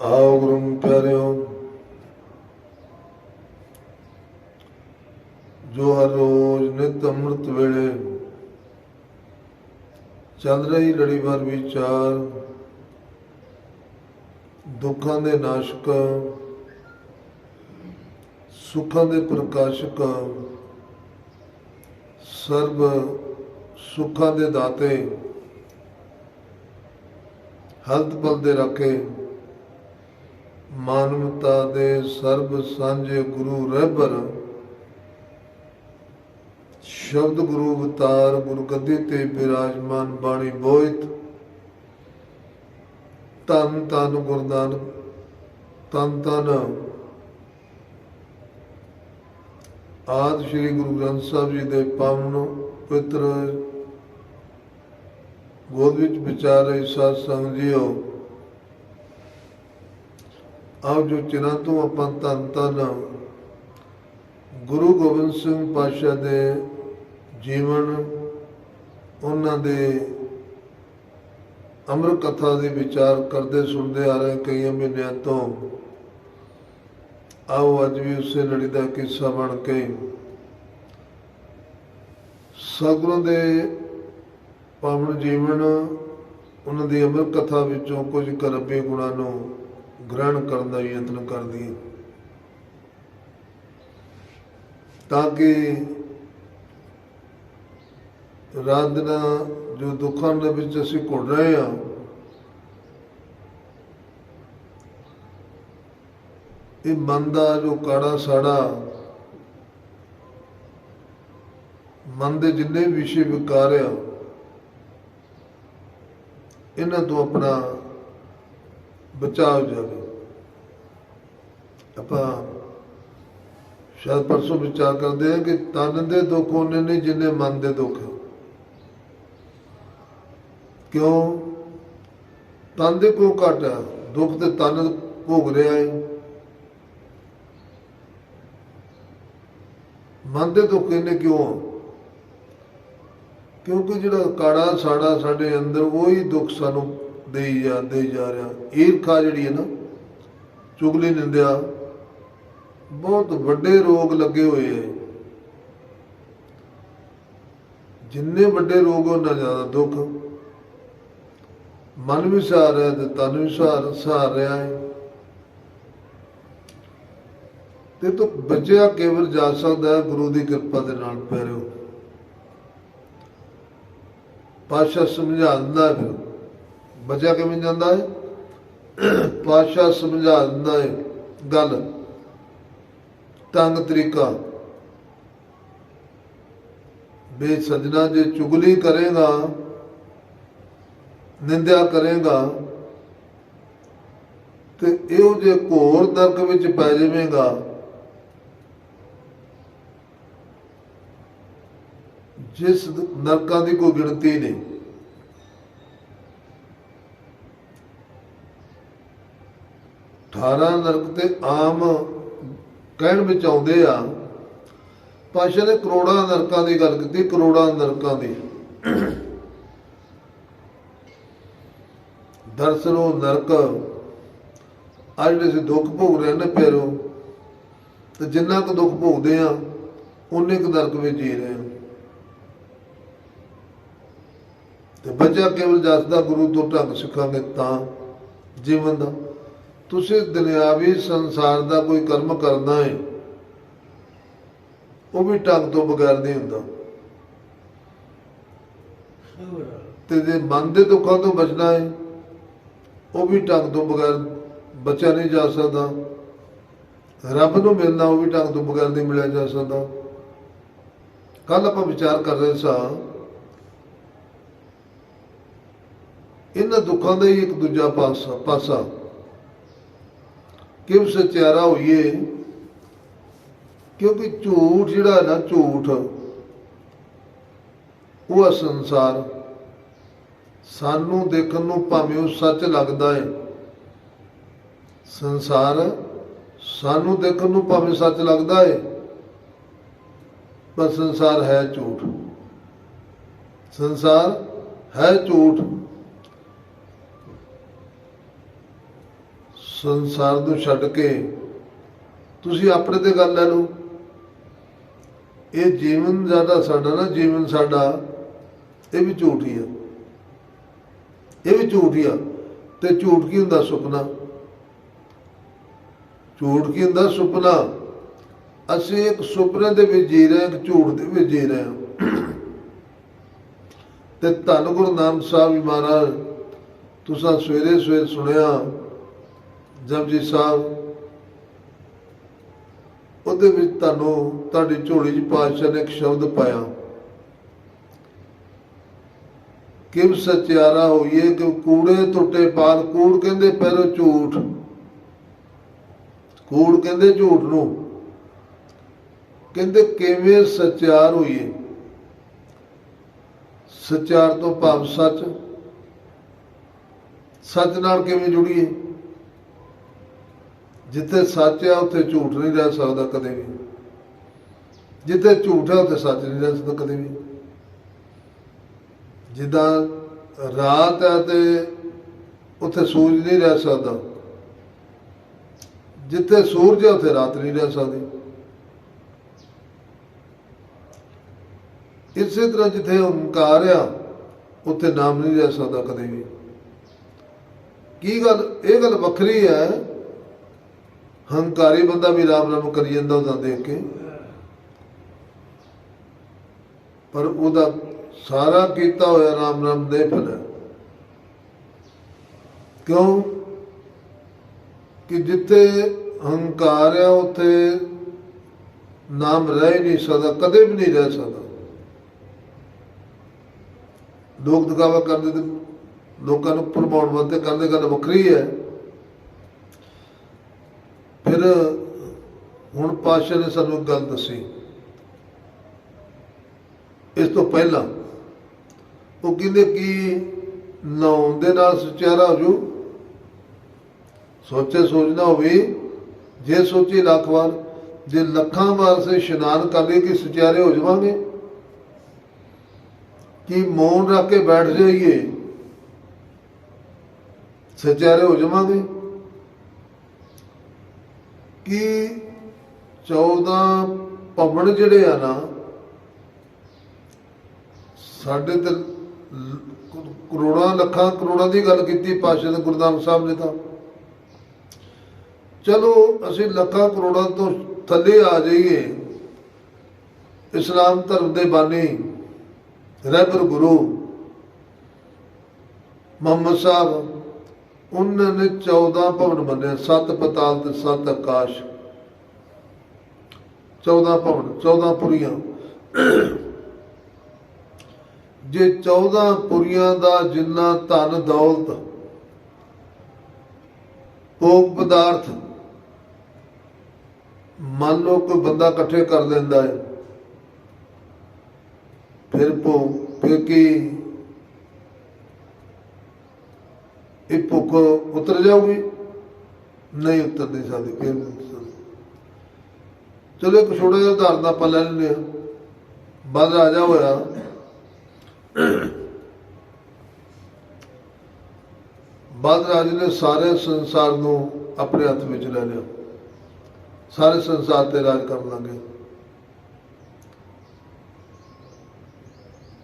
ਆਓ ਗੁਰੂ ਪਿਆਰਿਓ ਜੋ ਹਰ ਰੋਜ਼ ਨਿਤ ਅੰਮ੍ਰਿਤ ਵੇਲੇ ਚੱਲ ਰਹੀ ਲੜੀਵਾਰ ਵਿਚਾਰ ਦੁੱਖਾਂ ਦੇ ਨਾਸ਼ਕ ਸੁੱਖਾਂ ਦੇ ਪ੍ਰਕਾਸ਼ਕ ਸਰਬ ਸੁੱਖਾਂ ਦੇ ਦਾਤੇ ਹਲਤ ਪਲ ਦੇ ਰਾਖੇ ਮਾਨਵਤਾ ਦੇ ਸਰਬ ਸਾਂਝੇ ਗੁਰੂ ਰਹਿਬਰ ਸ਼ਬਦ ਗੁਰੂ ਅਵਤਾਰ ਗੁਰੂ ਗੱਦੀ ਤੇ ਬਿਰਾਜਮਾਨ ਬਾਣੀ ਬੋਇਤ ਤਨ ਤਨ ਗੁਰਦਾਨ ਤਨ ਤਨ ਆਦ ਸ੍ਰੀ ਗੁਰੂ ਗ੍ਰੰਥ ਸਾਹਿਬ ਜੀ ਦੇ ਪਾਵਨ ਪਵਿੱਤਰ ਗੋਦ ਵਿੱਚ ਵਿਚਾਰ ਰਹੀ ਸਾਧ ਸੰਗ ਜੀਓ। ਆਓ ਜੋ ਚਿਰਾਂ ਤੋਂ ਆਪਾਂ ਤਨ ਤਨ ਗੁਰੂ ਗੋਬਿੰਦ ਸਿੰਘ ਪਾਤਸ਼ਾਹ ਦੇ ਜੀਵਨ, ਉਹਨਾਂ ਦੇ ਅਮਰ ਕਥਾ ਦੇ ਵਿਚਾਰ ਕਰਦੇ ਸੁਣਦੇ ਆ ਰਹੇ ਕਈ ਮਹੀਨਿਆਂ ਤੋਂ। ਆਓ ਅੱਜ ਵੀ ਉਸੇ ਲੜੀ ਦਾ ਕਿੱਸਾ ਬਣ ਕੇ ਸਤਿਗੁਰਾਂ ਦੇ ਪਾਵਨ ਜੀਵਨ, ਉਹਨਾਂ ਦੀ ਅਮਰ ਕਥਾ ਵਿੱਚੋਂ ਕੁਝ ਕਰਬੇ ਗੁਣਾਂ ਨੂੰ ਗ੍ਰਹਿਣ ਕਰਨ ਦਾ ਯਤਨ ਕਰਦੀ ਹੈ। ਤਾਂ ਕਿ ਰਾਤ ਜੋ ਦੁੱਖਾਂ ਦੇ ਵਿੱਚ ਅਸੀਂ ਘੁੜ ਰਹੇ ਹਾਂ, ਇਹ ਮਨ ਦਾ ਜੋ ਕਾੜਾ ਸਾੜਾ, ਮਨ ਦੇ ਜਿੰਨੇ ਵਿਸ਼ੇ ਵਿਕਾਰ ਆ, ਇਹਨਾਂ ਤੋਂ ਆਪਣਾ ਬਚਾਅ ਹੋ ਜਾਵੇ। ਆਪਾਂ ਸ਼ਾਇਦ ਪਰਸੋਂ ਵਿਚਾਰ ਕਰਦੇ ਹਾਂ ਕਿ ਤਨ ਦੇ ਦੁੱਖ ਉਹਨੇ ਨਹੀਂ ਜਿੰਨੇ ਮਨ ਦੇ ਦੁੱਖ ਕਿਉਂ? ਤਨ ਦੇ ਕੋ ਘਟ ਆ, ਦੁੱਖ ਤੇ ਤਨ ਭੋਗ ਰਿਹਾ ਹੈ। ਮਨ ਦੇ ਦੁੱਖ ਇਹਨੇ ਕਿਉਂ ਆ? ਕਿਉਂਕਿ ਜਿਹੜਾ ਕਾੜਾ ਸਾੜਾ ਸਾਡੇ ਅੰਦਰ ਉਹੀ ਦੁੱਖ ਸਾਨੂੰ ਦੇਈ ਜਾ ਦੇਈ ਜਾ ਰਿਹਾ। ਈਰਖਾ ਜਿਹੜੀ ਹੈ ਨਾ, ਚੁਗਲੀ ਨਿੰਦਿਆ ਬਹੁਤ ਵੱਡੇ ਰੋਗ ਲੱਗੇ ਹੋਏ ਹੈ ਜਿੰਨੇ ਵੱਡੇ ਰੋਗ ਉਹਨਾਂ ਜ਼ਿਆਦਾ ਦੁੱਖ। ਮਨ ਵੀ ਸਹਾਰ ਰਿਹਾ ਤੇ ਤਨ ਵੀ ਸਹਾਰ ਸਹਾਰ ਰਿਹਾ ਹੈ। ਤੇ ਤੂੰ ਬਚਿਆ ਕੇਵਲ ਜਾ ਸਕਦਾ ਹੈ, ਗੁਰੂ ਦੀ ਕਿਰਪਾ ਦੇ ਨਾਲ ਪਿਆਰਿਓ। ਪਾਸ਼ਾ ਸਮਝਾ ਦਿੰਦਾ ਹੈ। ਫਿਰ ਬਚਿਆ ਕਿਵੇਂ ਜਾਂਦਾ ਹੈ? ਪਾਸ਼ਾ ਸਮਝਾ ਦਿੰਦਾ ਹੈ ਗੱਲ। ਤੰਗ ਤਰੀਕਾ। ਬੇ ਸਜਣਾ ਜੇ ਚੁਗਲੀ ਕਰੇਗਾ, ਨਿੰਦਿਆ ਕਰੇਗਾ, ਤੇ ਇਹੋ ਜੇ ਘੋਰ ਨਰਕ ਵਿੱਚ ਪੈ ਜਾਵੇਗਾ। ਜਿਸ ਨਰਕਾਂ ਦੀ ਕੋਈ ਗਿਣਤੀ ਨਹੀਂ। ਅਠਾਰਾਂ ਨਰਕ ਤੇ ਆਮ ਕਹਿਣ ਵਿੱਚ ਆਉਂਦੇ ਆ ਪਾਸ਼ਾ ਨੇ ਕਰੋੜਾਂ ਨਰਕਾਂ ਦੀ ਗੱਲ ਕੀਤੀ, ਕਰੋੜਾਂ ਨਰਕਾਂ ਦੀ। ਦਰਸਨ ਨਰਕ, ਅੱਜ ਜਿਹੜੇ ਅਸੀਂ ਦੁੱਖ ਭੋਗ ਰਹੇ ਨੇ ਪਿਆਰੋ, ਤੇ ਜਿੰਨਾ ਕੁ ਦੁੱਖ ਭੋਗਦੇ ਆ ਉਨੇ ਕੁ ਨਰਕ ਵਿੱਚ ਜੀ ਰਹੇ ਆ ਤੇ ਬੱਚਾ ਕੇਵਲ ਜਸਦਾ ਗੁਰੂ ਤੋਂ ਢੰਗ ਸਿੱਖਾਂਗੇ ਤਾਂ ਜੀਵਨ ਦਾ। ਤੁਸੀਂ ਦੁਨਿਆਵੀ ਸੰਸਾਰ ਦਾ ਕੋਈ ਕਰਮ ਕਰਨਾ ਹੈ, ਉਹ ਵੀ ਢੰਗ ਤੋਂ ਬਗੈਰ ਨਹੀਂ ਹੁੰਦਾ। ਤੇ ਜੇ ਮਨ ਦੇ ਦੁੱਖਾਂ ਤੋਂ ਬਚਣਾ ਹੈ, ਉਹ ਵੀ ਢੰਗ ਤੋਂ ਬਗੈਰ ਬਚਿਆ ਨਹੀਂ ਜਾ ਸਕਦਾ। ਰੱਬ ਨੂੰ ਮਿਲਣਾ, ਉਹ ਵੀ ਢੰਗ ਤੋਂ ਬਗੈਰ ਨਹੀਂ ਮਿਲਿਆ ਜਾ ਸਕਦਾ। ਕੱਲ ਆਪਾਂ ਵਿਚਾਰ ਕਰ ਰਹੇ ਸਾਂ, ਇਹਨਾਂ ਦੁੱਖਾਂ ਦਾ ਹੀ ਇੱਕ ਦੂਜਾ ਪਾਸਾ ਪਾਸਾ। ਕਿਉਂ ਸਚਿਆਰਾ ਹੋਈਏ? ਕਿਉਂਕਿ ਝੂਠ ਜਿਹੜਾ ਹੈ ਨਾ, ਝੂਠ। ਉਹ ਆ ਸੰਸਾਰ। ਸਾਨੂੰ ਦੇਖਣ ਨੂੰ ਭਾਵੇਂ ਉਹ ਸੱਚ ਲੱਗਦਾ ਹੈ। ਸੰਸਾਰ ਸਾਨੂੰ ਦੇਖਣ ਨੂੰ ਭਾਵੇਂ ਸੱਚ ਲੱਗਦਾ ਹੈ। ਪਰ ਸੰਸਾਰ ਹੈ ਝੂਠ। ਸੰਸਾਰ ਹੈ ਝੂਠ। ਸੰਸਾਰ ਨੂੰ ਛੱਡ ਕੇ ਤੁਸੀਂ ਆਪਣੇ ਤੇ ਗੱਲ ਲੈ ਲਓ ਇਹ ਜੀਵਨ ਜਿਹੜਾ ਸਾਡਾ ਨਾ, ਜੀਵਨ ਸਾਡਾ, ਇਹ ਵੀ ਝੂਠ ਹੀ ਆ। ਇਹ ਵੀ ਝੂਠ ਹੀ ਆ। ਤੇ ਝੂਠ ਕੀ ਹੁੰਦਾ ਸੁਪਨਾ? ਝੂਠ ਕੀ ਹੁੰਦਾ ਸੁਪਨਾ? ਅਸੀਂ ਇੱਕ ਸੁਪਨੇ ਦੇ ਵਿੱਚ ਜੀ ਰਹੇ ਹਾਂ, ਇੱਕ ਝੂਠ ਦੇ ਵਿੱਚ ਜੀ ਰਹੇ ਹਾਂ। ਤੇ ਧੰਨ ਗੁਰੂ ਨਾਨਕ ਸਾਹਿਬ ਜੀ ਮਹਾਰਾਜ, ਤੁਸੀਂ ਸਵੇਰੇ ਸਵੇਰੇ ਸੁਣਿਆ ਜਪਜੀ ਸਾਹਿਬ, ਉਹਦੇ ਵਿੱਚ ਤੁਹਾਨੂੰ, ਤੁਹਾਡੀ ਝੋਲੀ 'ਚ ਪਾਤਸ਼ਾਹ ਨੇ ਇੱਕ ਸ਼ਬਦ ਪਾਇਆ। ਕਿਵ ਸਚਿਆਰਾ ਹੋਈਏ ਕਿ ਕੂੜੇ ਟੁੱਟੇ ਪਾਲ ਕੂੜ ਕਹਿੰਦੇ ਪਹਿਲੋ ਝੂਠ। ਕੂੜ ਕਹਿੰਦੇ ਝੂਠ ਨੂੰ। ਕਹਿੰਦੇ ਕਿਵੇਂ ਸਚਿਆਰ ਹੋਈਏ? ਸਚਿਆਰ ਤੋਂ ਭਾਵ ਸੱਚ। ਸੱਚ ਨਾਲ ਕਿਵੇਂ ਜੁੜੀਏ? ਜਿੱਥੇ ਸੱਚ ਆ, ਉੱਥੇ ਝੂਠ ਨਹੀਂ ਰਹਿ ਸਕਦਾ ਕਦੇ ਵੀ। ਜਿੱਥੇ ਝੂਠ ਹੈ ਉੱਥੇ ਸੱਚ ਨਹੀਂ ਰਹਿ ਸਕਦਾ ਕਦੇ ਵੀ। ਜਿੱਦਾਂ ਰਾਤ ਹੈ ਤੇ ਉੱਥੇ ਸੂਰਜ ਨਹੀਂ ਰਹਿ ਸਕਦਾ। ਜਿੱਥੇ ਸੂਰਜ ਹੈ ਉੱਥੇ ਰਾਤ ਨਹੀਂ ਰਹਿ ਸਕਦੀ। ਇਸੇ ਤਰ੍ਹਾਂ ਜਿੱਥੇ ਓੰਕਾਰ ਆ, ਉੱਥੇ ਨਾਮ ਨਹੀਂ ਰਹਿ ਸਕਦਾ ਕਦੇ ਵੀ। ਕੀ ਗੱਲ? ਇਹ ਗੱਲ ਵੱਖਰੀ ਹੈ ਹੰਕਾਰੀ ਬੰਦਾ ਵੀ ਰਾਮ ਰਾਮ ਕਰੀ ਜਾਂਦਾ ਉਹਦਾ ਦੇਖ ਕੇ। ਪਰ ਉਹਦਾ ਸਾਰਾ ਕੀਤਾ ਹੋਇਆ ਰਾਮ ਰਾਮ ਦੇ ਫਲ ਕਿਉਂ? ਕਿ ਜਿੱਥੇ ਹੰਕਾਰ ਹੈ ਉੱਥੇ ਨਾਮ ਰਹਿ ਨਹੀਂ ਸਕਦਾ, ਕਦੇ ਵੀ ਨਹੀਂ ਰਹਿ ਸਕਦਾ। ਲੋਕ ਦਿਖਾਵਾ ਕਰਦੇ ਤੇ ਲੋਕਾਂ ਨੂੰ ਭਰਮਾਉਣ ਵਾਸਤੇ ਕਰਦੇ, ਗੱਲ ਵੱਖਰੀ ਹੈ। ਫਿਰ ਹੁਣ ਪਾਸ਼ਾ ਨੇ ਸਾਨੂੰ ਇੱਕ ਗੱਲ ਦੱਸੀ। ਇਸ ਤੋਂ ਪਹਿਲਾਂ ਉਹ ਕਹਿੰਦੇ ਕਿ ਨਹਾਉਣ ਦੇ ਨਾਲ ਸੁਚਿਆਰਾ ਹੋ ਜੂ ਸੋਚੇ ਸੋਚਣਾ ਹੋਵੇ, ਜੇ ਸੋਚੀ ਲੱਖ ਵਾਰ, ਜੇ ਲੱਖਾਂ ਵਾਰ ਸੇ ਇਸ਼ਨਾਨ ਕਰ ਲਈ ਕਿ ਸੁਚਿਆਰੇ ਹੋ ਜਾਵਾਂਗੇ। ਕਿ ਮੌਨ ਰੱਖ ਕੇ ਬੈਠ ਜਾਈਏ, ਸੁਚਿਆਰੇ ਹੋ ਜਾਵਾਂਗੇ। ਕਿ 14 ਭਵਨ ਜਿਹੜੇ ਆ ਨਾ, ਸਾਡੇ ਤੇ ਕਰੋੜਾਂ ਲੱਖਾਂ ਕਰੋੜਾਂ ਦੀ ਗੱਲ ਕੀਤੀ ਪਾਸ਼ਾ ਦੇ ਗੁਰਦਾਮ ਸਾਹਿਬ ਨੇ ਤਾਂ। ਚਲੋ ਅਸੀਂ ਲੱਖਾਂ ਕਰੋੜਾਂ ਤੋਂ ਥੱਲੇ ਆ ਜਾਈਏ। ਇਸਲਾਮ ਧਰਮ ਦੇ ਬਾਨੀ ਰਹਿਬਰ ਗੁਰੂ। ਮੁਹੰਮਦ ਸਾਹਿਬ ਉਹਨਾਂ ਨੇ 14 ਭਵਨ ਬੰਨੇ ਸੱਤ ਪਤਾਲ ਤੇ ਸੱਤ ਆਕਾਸ਼। 14 ਭਵਨ 14 ਪੁਰੀਆਂ। ਜੇ 14 ਪੁਰੀਆਂ ਦਾ ਜਿੰਨਾ ਧਨ ਦੌਲਤ, ਭੋਗ ਪਦਾਰਥ, ਮੰਨ ਲਓ ਕੋਈ ਬੰਦਾ ਇਕੱਠੇ ਕਰ ਲੈਂਦਾ ਹੈ, ਫਿਰ ਭੋਗ ਫਿਰ ਕੀ? ਇਹ ਭੁੱਖ ਉਤਰ ਜਾਊਗੀ। ਨਹੀਂ ਉਤਰ ਨਹੀਂ ਸਕਦੀ ਫਿਰ ਚਲੋ ਇੱਕ ਛੋਟਾ ਜਿਹਾ ਉਦਾਹਰਨ ਆਪਾਂ ਲੈ ਲੈਂਦੇ ਹਾਂ। ਬਦ ਰਾਜਾ ਹੋਇਆ। ਬਦ ਰਾਜੇ ਨੇ ਸਾਰੇ ਸੰਸਾਰ ਨੂੰ ਆਪਣੇ ਹੱਥ ਵਿੱਚ ਲੈ ਲਿਆ। ਸਾਰੇ ਸੰਸਾਰ ਤੇ ਰਾਜ ਕਰਨ ਲੱਗੇ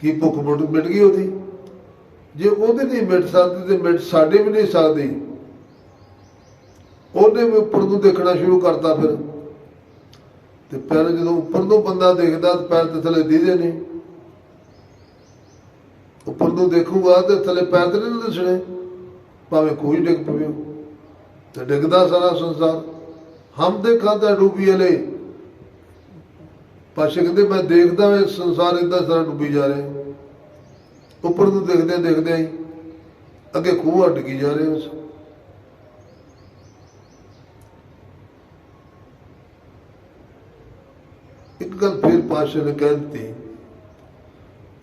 ਕੀ ਭੁੱਖ ਮਿਟ ਗਈ ਉਹਦੀ? ਜੇ ਉਹਦੇ ਨਹੀਂ ਮਿਟ ਸਕਦੀ ਤੇ ਮਿਟ ਸਾਡੇ ਵੀ ਨਹੀਂ ਸਕਦੀ ਉਹਨੇ ਵੀ ਉੱਪਰ ਨੂੰ ਦੇਖਣਾ ਸ਼ੁਰੂ ਕਰਤਾ ਫਿਰ। ਤੇ ਪੈਰ ਜਦੋਂ ਉੱਪਰ ਨੂੰ ਬੰਦਾ ਦੇਖਦਾ ਤੇ ਪੈਰ ਤੇ ਥੱਲੇ ਦੀਦੇ ਨਹੀਂ। ਉੱਪਰ ਨੂੰ ਦੇਖੂਗਾ ਤੇ ਥੱਲੇ ਪੈਰ ਤੇ ਨਹੀਂ ਦਿਸਣੇ। ਭਾਵੇਂ ਕੋਈ ਡਿੱਗ ਪਵੇ ਤੇ ਡਿੱਗਦਾ ਸਾਰਾ ਸੰਸਾਰ। ਹਮ ਦੇਖਾਂ ਤਾਂ ਡੂਬੀ ਹਲੇ। ਪਾਸੇ ਕਹਿੰਦੇ ਮੈਂ ਦੇਖਦਾ ਵੇ ਸੰਸਾਰ ਇਦਾਂ ਸਾਰਾ ਡੁੱਬੀ ਜਾ ਰਿਹਾ। ਉੱਪਰ ਨੂੰ ਦੇਖਦੇ ਦੇਖਦੇ ਹੀ ਅੱਗੇ ਖੂਹ ਅੱਡ ਗਈ ਜਾ ਰਹੇ ਉਸ। ਇੱਕ ਗੱਲ ਫਿਰ ਪਾਸ਼ਾ ਨੇ ਕਹਿ ਦਿੱਤੀ,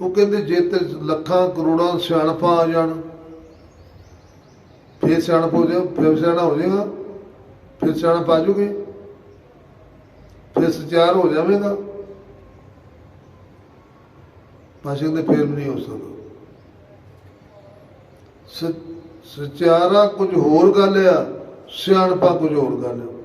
ਉਹ ਕਹਿੰਦੇ ਜੇ ਤੇ ਲੱਖਾਂ ਕਰੋੜਾਂ ਸਿਆਣਪਾਂ ਆ ਜਾਣ, ਫਿਰ ਸਿਆਣਪ ਹੋ ਜਾ ਫਿਰ ਸਿਆਣਾ ਹੋ ਜਾਏਗਾ, ਫਿਰ ਸਿਆਣਪ ਆ ਜੂਗੀ, ਫਿਰ ਸਚਾਰ ਹੋ ਜਾਵੇਗਾ। ਪਾਸ਼ਾ ਕਹਿੰਦੇ ਫਿਰ ਨਹੀਂ ਹੋ ਸਕਦਾ। ਸਚਿਆਰਾ ਕੁਝ ਹੋਰ ਗੱਲ ਆ ਸਿਆਣਪਾ ਕੁਝ ਹੋਰ ਗੱਲ ਹੈ